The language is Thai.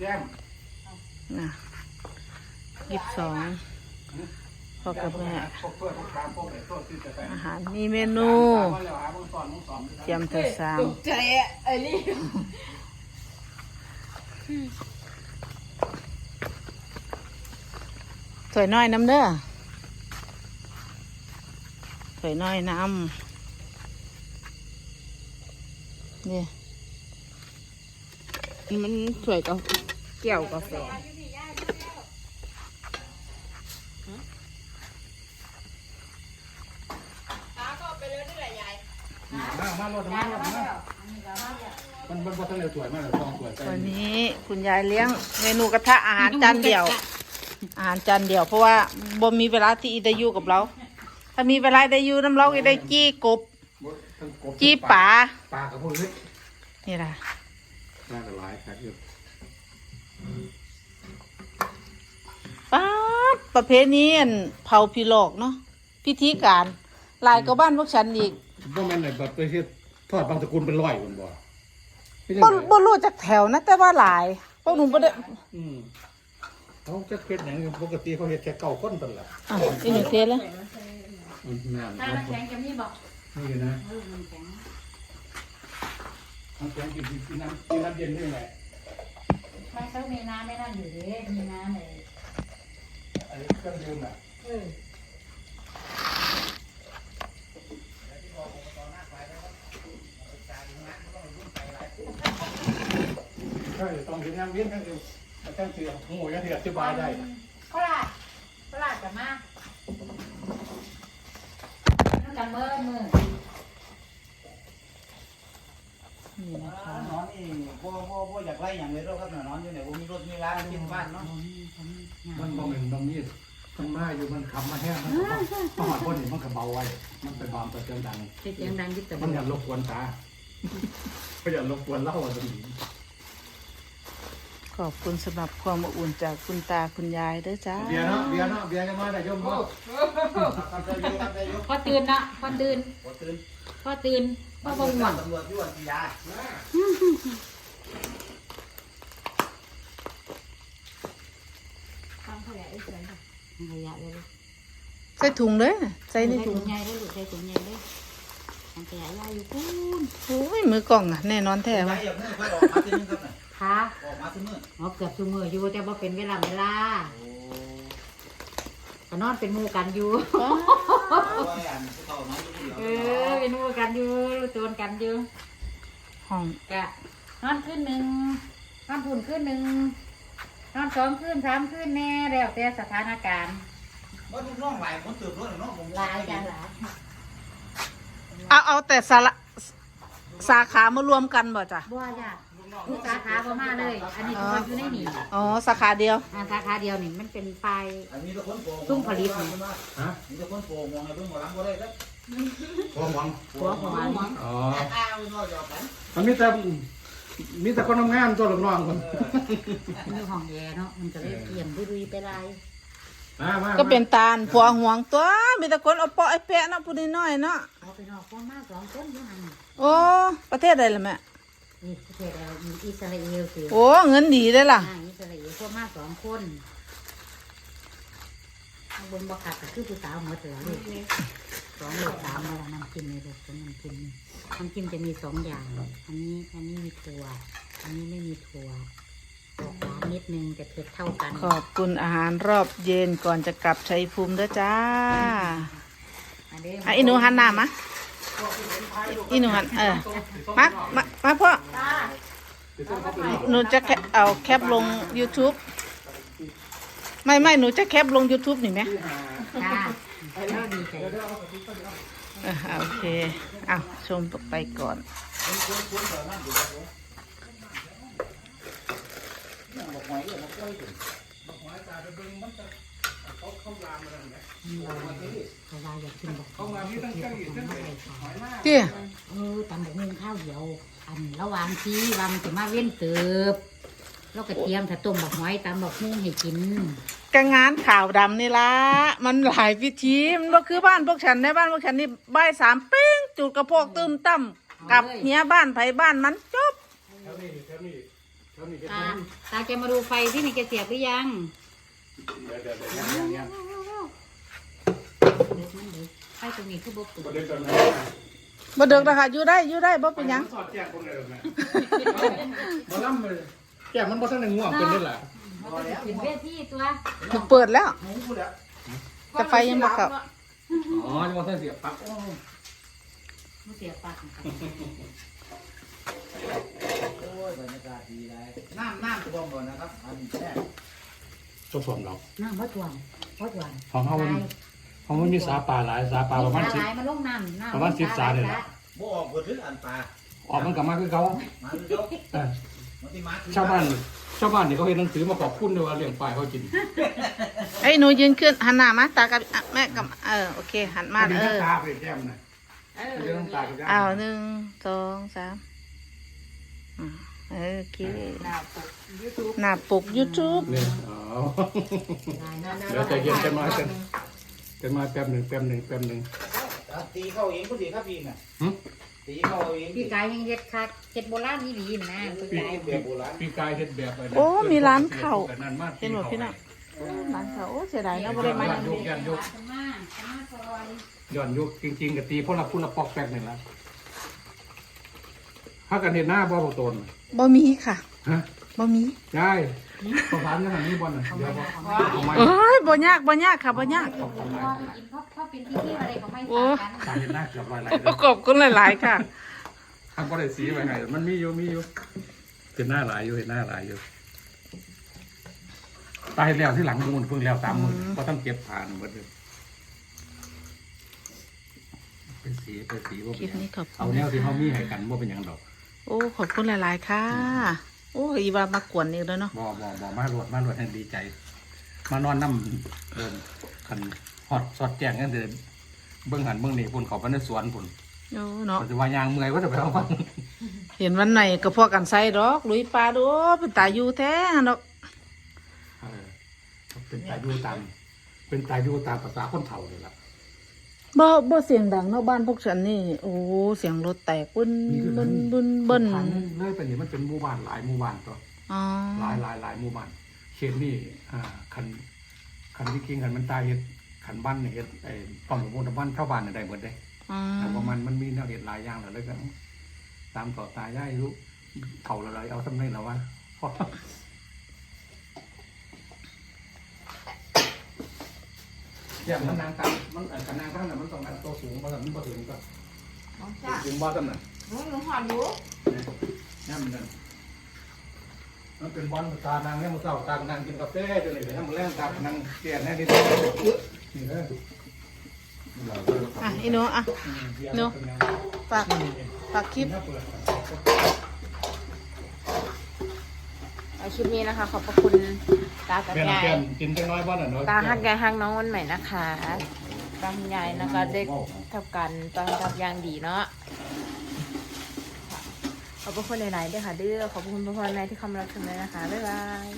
แก้มนะยี่สิบสองพ่อกับแม่พวกเพื่อนพวกตามพวกไอ้พวกที่จะไปอาหารมีเมนูเตรียมแต่สามตกใจอะไอ้นี่ถวยน้อยน้ำเด้อถวยน้อยน้ำนี่ มันสวยกับเกี่ยวกาแฟมามารถมารถมามันมันบ่ทันได้สวยมากเลยต้องสวยใจวันนี้คุณยายเลี้ยงเมนูกระทะอาหารจานเดียว อาหารจานเดียว เพราะว่าบ่มีเวลาที่อีได้อยู่กับเรา ถ้ามีเวลาได้อยู่น้ำเราอีได้จี้กบทั้งกบ จี้ป่าปลากับพวกนี้นี่ละ น่าจะหลายครับอยู่ป้าดประเพณีอันเผาพิโลกเนาะพิธีการหลายก็บ้านพวกฉันอีกบ่แม่นไหนแบบไปเฮ็ดทอดบางสกุลเป็นร้อยคนบ่ไม่ใช่บ่ไหนบ่รู้จักแถวนะแต่ว่าหลายพวกหนูบ่ได้อืมเขาจะเฮ็ดหยังปกติเขาเฮ็ดแค่เก่าคนตลอดอะอีหนูเทเลยอืมน้ำถ้าน้ำแข็งจะมีบอกนี่นะ เออน้ำแข็ง น้ำแข็งกินกินน้ำกินน้ำเย็นได้ไงไม่เขามีน้ำไม่นั่นอยู่เลยมีน้ำเลยอันนี้เครื่องดื่มอะเออใช่ต้องกินน้ำเย็นทั้งเดียวทั้งเสียงโง่ยังที่อธิบายได้ข้าวราดข้าวราดกับมาน้ำกันเมื่อมือ นี่นะคะนอนนี่บ่บ่บ่อยากไล่อย่างเลยหรอกครับนอนอยู่เนี่ยบ่มีรถมีร้านกินบ้านเนาะมันบ่เป็นตรงนี้มันมาอยู่มันคำมาแห้งมันก็ต้องหอดคนนี่มันก็เบาไว้ มันไปบามตัวเสียงดังเสียงดังยิ่งแต่มันอย่ารบกวนตาก็อย่ารบกวนเล่าตรงนี้ ขอบคุณสำหรับความอบอุ่นจากคุณตาคุณยายเด้อจ้า เบียร์เนาะเบียร์เนาะเบียร์จะมาได้ยมบ่ครับได้อยู่ครับได้อยู่พอตื่นนะพอตื่นบ่ตื่นพอตื่นพอบ่ง่วงตำรวจอยู่อันที่ยาทำขยะได้สวยค่ะขยะเลยใส่ถุงเลยใส่ในใส่ถุถุงงใหญ่ได้ลูกใส่ถุงใหญ่ได้ทำขยะยาอยู่ปูนโอ้ยมือกล่องอะแน่นอนแท้แต่ว่ะว่าอย่าเพิ่งค่อยออกมาทีนึงครับน่ะ ค่ะออกมาทีนึงอ๋อเกือบซุมืออยู่แต่ว่าเป็นเวลาเวลาโอ้ก็นอนเป็นหมู่กันอยู่โอ้ยอันผู้เฒ่าน้อยอยู่ผู้เดียวเออเป็นหมู่กันอยู่รู้ตัวกันอยู่ห้อง กะนอนขึ้นหนึ่งนอนผุ่นขึ้นหนึ่งนอนสองขึ้นสามขึ้นแน่แล้วแต่สถานการณ์บ่ลูกน้องหลายคนตื่นด้วยเนาะผมหลายจ้ะหลายเอาเอาแต่สาระสาขามารวมกันบ่จ้ะบัวจ้ะ ลูกสาขาบ่มาเลย อันนี้คืออยู่ในนี่อ๋อสาขาเดียวอ่าสาขาเดียวนี่มันเป็นไฟอันนี้ทุกคนโกงซุ่มผลิตนี่ ฮะมีทุกคนโกงมองให้เพิ่นบ่รับบ่ได้ครับพอหวังหัวหัวนี่อ๋ออ้าวน้อยจอกกันมันมีแต่มีแต่คนทำงานตัวลูกน้องคนมันอยู่ห้องแอร์เนาะมันก็เลยเปลี่ยนดุยๆไปลายมามาก็เป็นตาลผัวห่วงตัว มีแต่คนเอาเปาะไอ้แปะเนาะผู้น้อยๆเนาะเอาไปนอกคนมาสองคนอยู่หันโอ้ประเทศใดล่ะแม่ นี่ประเทศอะไรมีอิสราเอลสิโอ้เงินดีเลยล่ะ อ่าอิสราเอลคนมาสองคนข้างบนบ่ขาดก็คือผู้สาวหมดเลยลูกสองลูกสามมาแล้วน้ำกินในลูกเป็นน้ำกินน้ำกินจะมีสองอย่าง อันนี้อันนี้มีถั่ว อันนี้ไม่มีถั่วออกหวานนิดนึงแต่เผ็ดเท่ากัน ขอบคุณอาหารรอบเย็นก่อนจะกลับชัยภูมิเด้อจ้า อันนี้อะอีหนูหันหน้ามา อีหนูหันเออมามามาพ่อหนูจะเอาแคปลง YouTube ไม่ไม่หนูจะแคปลง YouTube นี่ไหมจ้าเราดีใจเออโอเค เอาชมไปก่อนเขาว่าอยากกินบอกเขาว่าอยากกินบอกเตี้ยเออตำบักหุ่งข้าวเดียว อันระหว่างที่วางจะมาเว้นเติบแล้วก็เตรียมถ้าต้มบักหอยตำบักหุ่งให้กินกงานข่าวดำนี่ละมันหลายพิธีมันก็คือบ้านพวกฉันในบ้านพวกฉันนี่บ่ายสามเป้งจุดกระโพกตึมตั้มกับเมียบ้านไผบ้านมันจบแถวนี้แถวนี้แถวนี้ตาตาแกมาดูไฟที่นี่แกเสียบหรือยังเดี๋ยวเดี๋ยวเดี๋ยวอย่างเงี้ย เด็กมันเด็กไฟ ตรงนี้คือบบประเด็นตอนไหนบ่เดึกนะคะอยู่ได้อยู่ได้บ่เป็นหยัง สอดแจ้งคนเลยแม่มาล่ำเลยแก้มันบ่ทันได้ง่วงเป็นนี่แหละมันก็จะขึ้นเวทีตัวถูกเปิดแล้ว หมูพูดแล้วแต่ไฟยังบ่เข้า อ๋อยังว่าท่านเสียปักมันเสียบปากนะครับโอ้ยบรรยากาศดีเลยน้ำน้ำท่วมก่อนนะครับอันแรกจะสวมดอกน้ำวัดหวานวัดหวานของเขามัน ของมันมีสาปลาหลายสาปลาประมาณสิสิบบมันลงน้ำน้ำประมาณสิบสาเลยนะบ่ออกบ่ถึงอันปลาออกมันกลับมาคือเขามาดูเจ้าเออมันที่มาคือชาวบ้านชาวบ้านนี่เขาเห็นหนังสือมาขอบคุณด้วยว่าเลี้ยงปลาเขากินไอ้ยหนูยืนขึ้นหันหน้ามาตากับอะแม่กับเออโอเค หันมาดีเอน้ำอตาไปแก้มนะเลี้ยงน้ำตาไปแก้มเอาหนึ่งสองสามอ่าโอเคหน้าปก YouTube เนี่ยอ๋อเดี๋ยวใจเย็นกันมากัน กันมาแป๊บหนึ่งแป๊บหนึ่งแป๊บหนึ่ง ตีเข้าเองก็ดีครับพี่น่ะหึ ตีเข้าเองพี่กายยังเฮ็ดคักเฮ็ดโบราณนี่ดีนะพี่ปีกายแบบโบราณปีกายเห็ดแบบะไรโอ้มีร้านข้าวแต่นั่นมากเห็นบ่พี่น้องโอ้ร้านเขาโอ้เสียดายเนาะบ่ได้มาย้อนยุกย้อนยุกขึ้นมาขึ้นมาซอยย้อนยุกจริงๆกับตีเพราะเราพูดละปอกแป๊กหนึ่งละถ้ากันเห็นหน้าบ่บ่โตนบ่มีค่ะ ฮะ บ่มีใช่ประธานยังไงนี่บอลน่ะเดี๋ยวบอกเอาไม้เอ้ยบ่ยากบ่ยากค่ะบ่ยากพอไปกินเพราะเพราะเป็นที่ที่อะไรเขาไม่โอ้ทำกันตายเห็นหน้าเกือบลอยไหลโอ้ขอบคุณหลาย ๆ ค่ะทำก็ได้สีไปไงมันมีอยู่มีอยู่เห็นหน้าหลายอยู่เห็นหน้าหลายอยู่ตายแล้วที่หลังมูลเพิ่งแล้วตามมือก็ต้องเก็บผ่านหมดเลยเป็นสีเป็นสีว่าคลิปนี้ขอบคุเอาณแนวนะที่เขาคะมีให้กันว่าเป็นหยังดอก โอ้ขอบคุณหลาย ๆ ค่ะ โอ้อีว่ามากวนอีกแล้วเนาะบ่บ่บ่มาโหลดมาโหลดให้ดีใจ มานอนน้ำเดินคันฮอดสอดแจ้งกันเดินเบื้องหันเบื้องนี่พุ่นเขาไปในสวนพุ่นโอ้เนาะปัจจุบันยางเมื่อยก็จะไปเอามันเห็นวันไหนก็พอกันใส่ดอกลุยปลาดูเป็นตาอยู่แท้ดอกเออเป็นตาอยู่ตามเป็นตาอยู่ตามภาษาคนเฒ่าเลยล่ะ บ่บ่เสียงดังเนาะบ้านพวกฉันนี่ โอ้เสียงรถแตกบึ้นบึ้นบึ้นบึ้นทางเลยไปนี่มันเป็นหมู่บ้านหลายหมู่บ้านตัว อ๋อหลายหลายหลายหมู่บ้านเขตนี่อ่าคันคันที่กิงคันมันตายเฮ็ดคันบ้านเนี่ยเฮ็ดไอ้ป้อมหลวงพ่อบ้านชาวบ้านเนี่ยได้หมดเด้อ๋อแต่ว่ามันมันมีแนวเห็ดหลายอย่างแหละเลยก็ตามต่อตายายรู้เท่าละไรเอาสำเร็จแล้ววะพอ อย่างมันนางตามมันอันกันนางตั้งแต่ะมันต้องการตัวสูงมาแบบมันบ่ถึงก็ถึงบ่ตั้งแต่ะหนูหนูหอนอยู่นี่มันนั่นมันเป็นบอลตานางเนี่ยมันเศร้าตานางกินกาแฟจนเลยให้มันแล่นตานางเกลียดแน่นี่นี่เลยอะอีหนูอะเนอะฝากฝากคลิปเอา คลิปนี้นะคะ ขอบพระคุณตากับแม่นยายแก้มกินจังน้อยบ้านน่ะเนาะตาฮักยายฮักน้องวันใหม่นะคะตาคุณยายนะคะได้ทำกันตอนรับอย่างดีเนาะขอบพระคุณหลายๆด้วยค่ะเด้อขอบคุณพ่อแม่ที่เข้ามารับชมเลยนะคะบ๊ายบาย